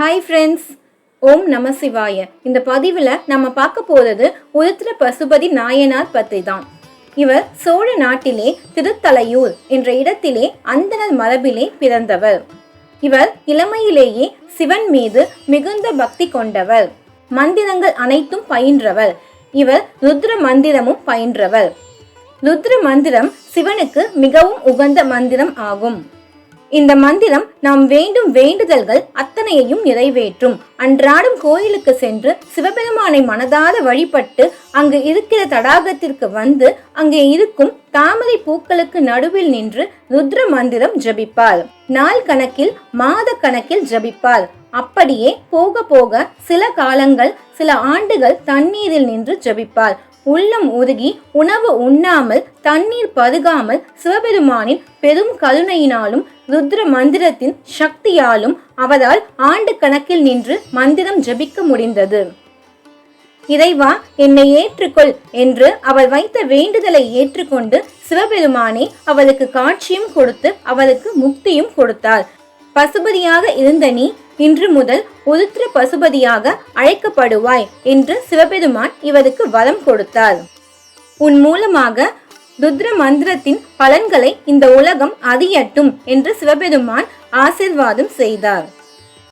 Hi friends ஓம் நம சிவாய. இந்த பதிவில் நம்ம பார்க்க போகிறது உருத்திர பசுபதி நாயனார் பற்றி தான் இவர் சோழ நாட்டிலே திருத்தலையூர் என்ற இடத்திலே அந்தனர் மரபிலே பிறந்தவர். இவர் இளமையிலேயே சிவன் மீது மிகுந்த பக்தி கொண்டவர். மந்திரங்கள் அனைத்தும் பயின்றவர். இவர் ருத்ர மந்திரமும் பயின்றவர். ருத்ர மந்திரம் சிவனுக்கு மிகவும் உகந்த மந்திரம் ஆகும். இந்த மந்திரம் நாம் வேண்டும் வேண்டுதல்கள் அத்தனையையும் நிறைவேற்றும். அன்றாடம் கோயிலுக்கு சென்று சிவபெருமானை மனதார வழிபட்டு அங்கு இருக்கிற தடாகத்திற்கு வந்து அங்கே இருக்கும் தாமரை பூக்களுக்கு நடுவில் நின்று ருத்ர மந்திரம் ஜபிப்பார் நாள் கணக்கில் மாத கணக்கில் ஜபிப்பார் அப்படியே போக போக சில காலங்கள் சில ஆண்டுகள் தண்ணீரில் நின்று ஜபிப்பார் உள்ளம் உருகி உணவு உண்ணாமல் தண்ணீர் பருகாமல் சிவபெருமானின் பெரும் கருணையினாலும் ருத்ர மந்திரத்தின் சக்தியாலும் அவரால் ஆண்டு கணக்கில் நின்று மந்திரம் ஜபிக்க முடிந்தது. இறைவா என்னை ஏற்றுக்கொள் என்று அவர் வைத்த வேண்டுதலை ஏற்றுக்கொண்டு சிவபெருமானே அவருக்கு காட்சியும் கொடுத்து அவருக்கு முக்தியும் கொடுத்தார் பசுபதியாக இருந்த நீ இன்று முதல் உதித்திர பசுபதியாக அழைக்கப்படுவாய் என்று சிவபெருமான் இவருக்கு வரம் கொடுத்தார். உன் மூலமாக ருத்ர மந்திரத்தின் பலன்களை இந்த உலகம் அறியட்டும் என்று சிவபெருமான் ஆசிர்வாதம் செய்தார்.